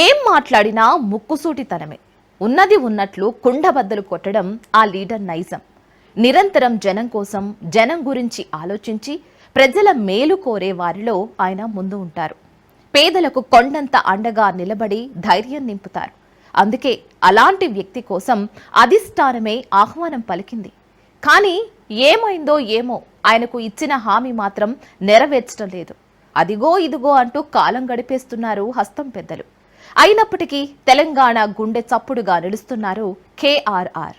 ఏం మాట్లాడినా ముక్కుసూటితనమే. ఉన్నది ఉన్నట్లు కుండబద్దలు కొట్టడం ఆ లీడర్ నైజం. నిరంతరం జనం కోసం జనం గురించి ఆలోచించి ప్రజల మేలు కోరే వారిలో ఆయన ముందు ఉంటారు. పేదలకు కొండంత అండగా నిలబడి ధైర్యం నింపుతారు. అందుకే అలాంటి వ్యక్తి కోసం అధిష్టానమే ఆహ్వానం పలికింది. కానీ ఏమైందో ఏమో ఆయనకు ఇచ్చిన హామీ మాత్రం నెరవేర్చడం లేదు. అదిగో ఇదిగో అంటూ కాలం గడిపేస్తున్నారు హస్తం పెద్దలు. అయినప్పటికీ తెలంగాణ గుండె చప్పుడుగా నిలుస్తున్నారు కేఆర్ఆర్.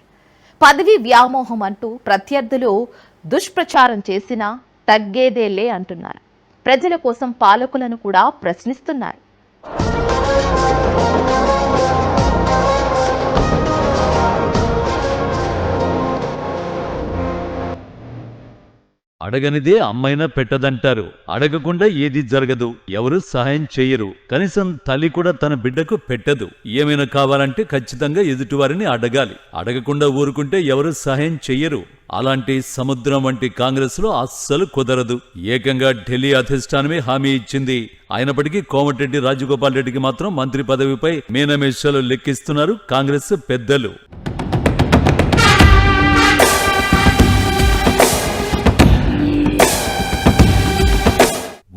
పదవి వ్యామోహం అంటూ ప్రత్యర్థులు దుష్ప్రచారం చేసినా తగ్గేదేలే అంటున్నారు. ప్రజల కోసం పాలకులను కూడా ప్రశ్నిస్తున్నారు. అడగనిదే అమ్మైనా పెట్టదంటారు. అడగకుండా ఏది జరగదు. ఎవరు సహాయం చేయరు. కనీసం తల్లి కూడా తన బిడ్డకు పెట్టదు. ఏమైనా కావాలంటే ఖచ్చితంగా ఎదుటివారిని అడగాలి. అడగకుండా ఊరుకుంటే ఎవరు సహాయం చెయ్యరు. అలాంటి సముద్రం వంటి కాంగ్రెస్లో అస్సలు కుదరదు. ఏకంగా ఢిల్లీ అధిష్టానమే హామీ ఇచ్చింది. అయినప్పటికీ కోమటిరెడ్డి రాజగోపాల్ రెడ్డికి మాత్రం మంత్రి పదవిపై మీనమేషాలు లెక్కిస్తున్నారు కాంగ్రెస్ పెద్దలు.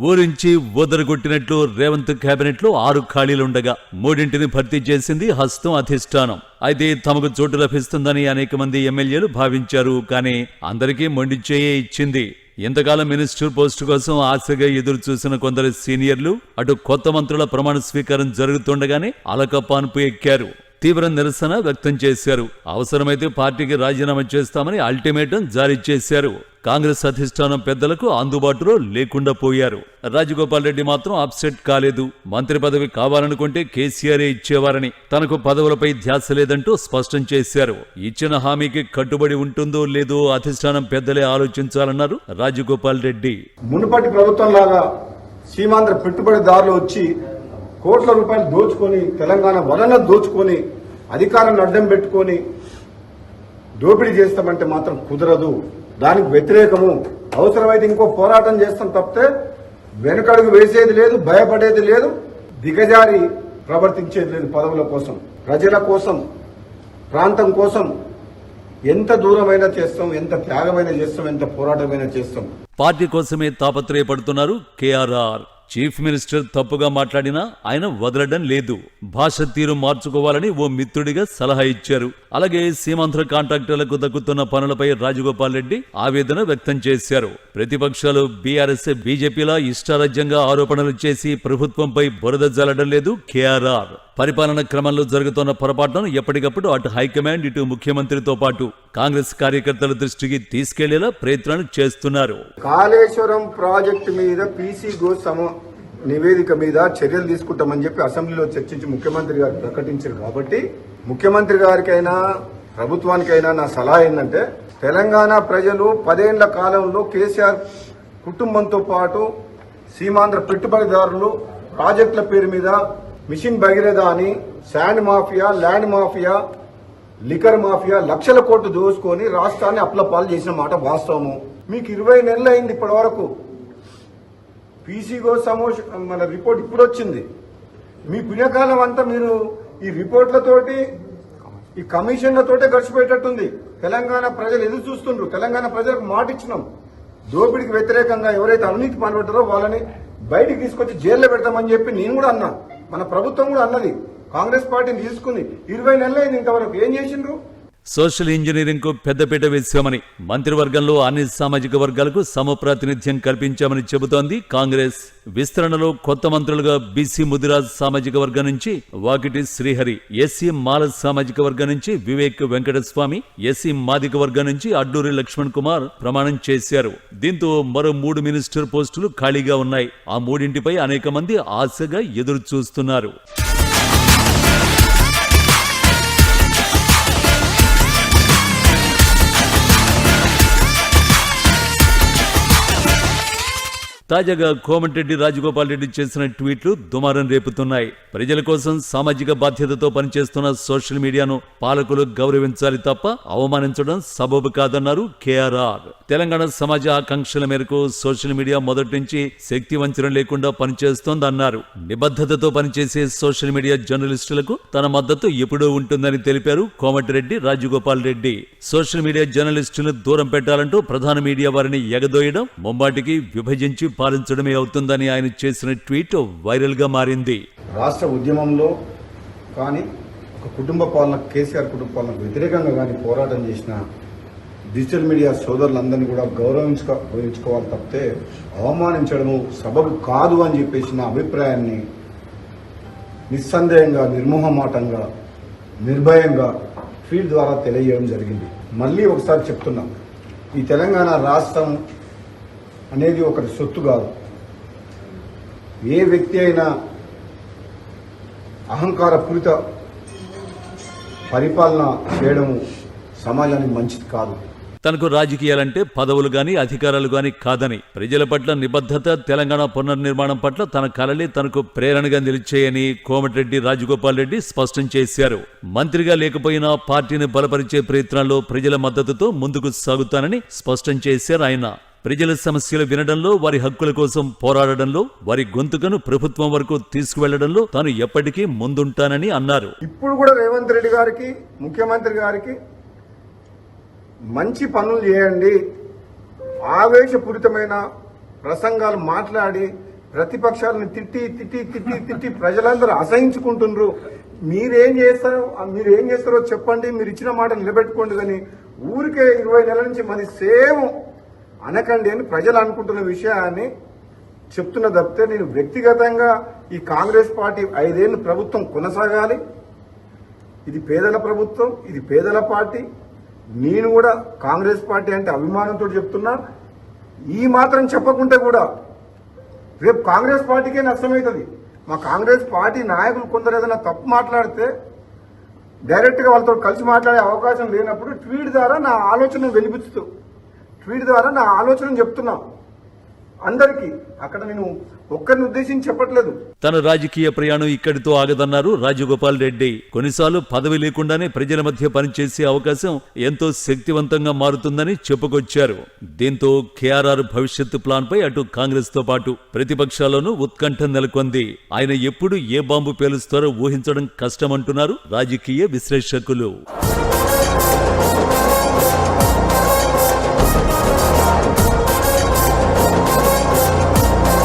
ఊరించి ఊదరగొట్టినట్లు రేవంత్ కేబినెట్లో ఆరు ఖాళీలుండగా. మూడింటిని భర్తీ చేసింది హస్తం అధిష్టానం. అయితే తమకు చోటు లభిస్తుందని అనేక మంది ఎమ్మెల్యేలు భావించారు కానీ అందరికీ మొండిచేయే ఇచ్చింది. ఇంతకాలం మినిస్టర్ పోస్టు కోసం ఆశగా ఎదురు చూసిన కొందరు సీనియర్లు అటు కొత్త మంత్రుల ప్రమాణ స్వీకారం జరుగుతుండగానే అలకపాన్పు ఎక్కారు. తీవ్ర నిరసన వ్యక్తం చేశారు. అవసరమైతే పార్టీకి రాజీనామా చేస్తామని అల్టిమేటం జారీ చేశారు. కాంగ్రెస్ అధిష్టానం పెద్దలకు అందుబాటులో లేకుండా పోయారు. రాజగోపాల్ రెడ్డి మాత్రం అప్సెట్ కాలేదు. మంత్రి పదవి కావాలనుకుంటే కేసీఆరే ఇచ్చేవారని తనకు పదవులపై ధ్యాస లేదంటూ స్పష్టం చేశారు. ఇచ్చిన హామీకి కట్టుబడి ఉంటుందో లేదో అధిష్టానం పెద్దలే ఆలోచించాలన్నారు రాజగోపాల్ రెడ్డి. మునుపటి ప్రభుత్వం లాగా సీమాంధ్ర పెట్టుబడిదారులు వచ్చి కోట్ల రూపాయలు దోచుకొని తెలంగాణ వలన దోచుకొని అధికారాన్ని అడ్డం పెట్టుకొని దోపిడీ చేస్తామంటే మాత్రం కుదరదు. దానికి వ్యతిరేకము. అవసరమైతే ఇంకో పోరాటం చేస్తాం తప్పితే వెనుకడుగు వేసేది లేదు భయపడేది లేదు దిగజారి ప్రవర్తించేది లేదు పదవుల కోసం ప్రజల కోసం ప్రాంతం కోసం. ఎంత దూరమైనా చేస్తాం ఎంత త్యాగమైనా చేస్తాం ఎంత పోరాటమైనా చేస్తాం. పార్టీ కోసమే తాపత్రయపడుతున్నారు కేఆర్ఆర్. చీఫ్ మినిస్టర్ తప్పుగా మాట్లాడినా ఆయన వదలడం లేదు. భాష తీరు మార్చుకోవాలని ఓ మిత్రుడిగా సలహా ఇచ్చారు. అలాగే సీమాంధ్ర కాంట్రాక్టర్లకు దక్కుతున్న పనులపై రాజగోపాల్ రెడ్డి ఆవేదన వ్యక్తం చేశారు. ప్రతిపక్షాలు బీఆర్ఎస్ బీజేపీలా ఇష్టారాజ్యంగా ఆరోపణలు చేసి ప్రభుత్వంపై బురద జల్లడం లేదు కేఆర్ఆర్. పరిపాలన క్రమంలో జరుగుతున్న పొరపాట్లను ఎప్పటికప్పుడు అటు హైకమాండ్ ఇటు ముఖ్యమంత్రితో పాటు కాంగ్రెస్ కార్యకర్తల దృష్టికి తీసుకెళ్ళేలా ప్రయత్నాలు చేస్తున్నారు. కాళేశ్వరం ప్రాజెక్టు మీద పీసీ గోసమ సమ నివేదిక మీద చర్యలు తీసుకుంటామని చెప్పి అసెంబ్లీలో చర్చించి ముఖ్యమంత్రి గారు ప్రకటించారు కాబట్టి ముఖ్యమంత్రి గారికైనా ప్రభుత్వానికైనా నా సలహా ఏంటంటే తెలంగాణ ప్రజలు పదేళ్ళ కాలంలో కేసీఆర్ కుటుంబంతో పాటు సీమాంధ్ర పెట్టుబడిదారులు ప్రాజెక్టుల పేరు మీద మిషన్ భగీరథ అని sand mafia land mafia liquor mafia లక్షల కోట్లు దోసుకొని రాష్ట్రాన్ని అప్లపాలు చేసిన మాట వాస్తవము. మీకు ఇరవై నెలలు అయింది ఇప్పటి వరకు పీసీగో సమోష మన రిపోర్ట్ ఇప్పుడు వచ్చింది. మీ పుణ్యకాలం అంతా మీరు ఈ రిపోర్ట్లతోటి ఈ కమిషన్లతోటే గడిచిపోయేటట్టుంది. తెలంగాణ ప్రజలు ఎదురు చూస్తుండ్రు. తెలంగాణ ప్రజలకు మాట ఇచ్చినాం. దోపిడికి వ్యతిరేకంగా ఎవరైతే అవినీతి పాల్పడ్డారో వాళ్ళని బయటికి తీసుకొచ్చి జైల్లో పెడతామని చెప్పి నేను కూడా అన్నా. మన ప్రభుత్వం కూడా అన్నది. కాంగ్రెస్ పార్టీని తీసుకుని ఇరవై నెలలు అయింది ఇంతవరకు. ఏం చేసిండ్రు? సోషల్ ఇంజనీరింగ్కు పెద్దపీట వేశామని మంత్రివర్గంలో అన్ని సామాజిక వర్గాలకు సమప్రాతినిధ్యం కల్పించామని చెబుతోంది కాంగ్రెస్. విస్తరణలో కొత్త మంత్రులుగా బీసీ ముదిరాజ్ సామాజిక వర్గం నుంచి వాకిటి శ్రీహరి ఎస్సీ మాల సామాజిక వర్గం నుంచి వివేక్ వెంకటస్వామి ఎస్సీ మాదిక వర్గం నుంచి అడ్డూరి లక్ష్మణ్ కుమార్ ప్రమాణం చేశారు. దీంతో మరో మూడు మినిస్టర్ పోస్టులు ఖాళీగా ఉన్నాయి. ఆ మూడింటిపై అనేక మంది ఆశగా ఎదురు చూస్తున్నారు తాజాగా కోమటిరెడ్డి రాజగోపాల్ రెడ్డి చేసిన ట్వీట్లు దుమారం రేపుతున్నాయి. ప్రజల కోసం సామాజిక బాధ్యతతో పనిచేస్తున్న సోషల్ మీడియాను పాలకులు గౌరవించాలి తప్ప అవమానించడం సబబు కాదన్నారు కేఆర్ఆర్. తెలంగాణ సమాజ ఆకాంక్షల మేరకు సోషల్ మీడియా మొదటి నుంచి శక్తి వంచన లేకుండా పనిచేస్తోందన్నారు. నిబద్ధతతో పనిచేసే సోషల్ మీడియా జర్నలిస్టులకు తన మద్దతు ఎప్పుడూ ఉంటుందని తెలిపారు కోమటిరెడ్డి రాజగోపాల్ రెడ్డి. సోషల్ మీడియా జర్నలిస్టులను దూరం పెట్టాలంటూ ప్రధాన మీడియా వారిని ఎగదోయడం ముంబాటికి విభజించి పాలించడమే అవుతుందని ఆయన చేసిన ట్వీట్ వైరల్గా మారింది. రాష్ట్ర ఉద్యమంలో కానీ ఒక కుటుంబ పాలన కేసీఆర్ కుటుంబ పాలనకు వ్యతిరేకంగా కానీ పోరాటం చేసిన డిజిటల్ మీడియా సోదరులందరినీ కూడా గౌరవించుకో గౌరవించుకోవాలి తప్పితే అవమానించడము సబబు కాదు అని చెప్పేసి నా అభిప్రాయాన్ని నిస్సందేహంగా నిర్మోహమాటంగా నిర్భయంగా ట్వీట్ ద్వారా తెలియజేయడం జరిగింది. మళ్ళీ ఒకసారి చెప్తున్నాం ఈ తెలంగాణ రాష్ట్రం అనేది ఒకటి సొత్తు కాదు. ఏ వ్యక్తి అయినా అహంకారపూరిత పరిపాలన చేయడం సమాజానికి మంచిది కాదు. తనకు రాజకీయాలంటే పదవులు గాని అధికారాలు గాని కాదని ప్రజల పట్ల నిబద్ధత తెలంగాణ పునర్నిర్మాణం పట్ల తన కలలే తనకు ప్రేరణగా నిలిచాయని కోమటిరెడ్డి రాజగోపాల్ రెడ్డి స్పష్టం చేశారు. మంత్రిగా లేకపోయినా పార్టీని బలపరిచే ప్రయత్నాల్లో ప్రజల మద్దతుతో ముందుకు సాగుతానని స్పష్టం చేశారు ఆయన. ప్రజల సమస్యలు వినడంలో వారి హక్కుల కోసం పోరాడడంలో వారి గొంతుకను ప్రభుత్వం వరకు తీసుకువెళ్ళడంలో తాను ఎప్పటికీ ముందుంటానని అన్నారు. ఇప్పుడు కూడా రేవంత్ రెడ్డి గారికి ముఖ్యమంత్రి గారికి మంచి పనులు చేయండి. ఆవేశపూరితమైన ప్రసంగాలు మాట్లాడి ప్రతిపక్షాలను తిట్టి తిట్టి తిట్టి తిట్టి ప్రజలందరూ అసహించుకుంటున్నారు మీరేం చేస్తారో మీరు ఏం చేస్తారో చెప్పండి. మీరు ఇచ్చిన మాట నిలబెట్టుకోండి కానీ ఊరికే ఇరవై నెలల నుంచి మరి సేమ్ అనకండి అని ప్రజలు అనుకుంటున్న విషయాన్ని చెప్తున్న తప్పితే నేను వ్యక్తిగతంగా ఈ కాంగ్రెస్ పార్టీ ఐదేళ్ళు ప్రభుత్వం కొనసాగాలి. ఇది పేదల ప్రభుత్వం ఇది పేదల పార్టీ. నేను కూడా కాంగ్రెస్ పార్టీ అంటే అభిమానంతో చెప్తున్నా. ఈ మాత్రం చెప్పకుంటే కూడా రేపు కాంగ్రెస్ పార్టీకే నష్టమవుతుంది. మా కాంగ్రెస్ పార్టీ నాయకులు కొందరు ఏదైనా తప్పు మాట్లాడితే డైరెక్ట్గా వాళ్ళతో కలిసి మాట్లాడే అవకాశం లేనప్పుడు ట్వీట్ ద్వారా నా ఆలోచన వెలిపిస్తూ ట్వీట్ ద్వారా నా ఆలోచన చెప్తున్నా అందరికీ. అక్కడ నేను ఒక్కరిని ఉద్దేశించి చెప్పట్లేదు. తన రాజకీయ ప్రయాణం ఇక్కడితో ఆగదన్నారు రాజగోపాల్ రెడ్డి. కొన్నిసార్లు పదవి లేకుండానే ప్రజల మధ్య పనిచేసే అవకాశం ఎంతో శక్తివంతంగా మారుతుందని చెప్పుకొచ్చారు. దీంతో కేఆర్ఆర్ భవిష్యత్తు ప్లాన్ పై అటు కాంగ్రెస్తో పాటు ప్రతిపక్షాల్లోనూ ఉత్కంఠ నెలకొంది. ఆయన ఎప్పుడు ఏ బాంబు పేలుస్తారో ఊహించడం కష్టమంటున్నారు రాజకీయ విశ్లేషకులు.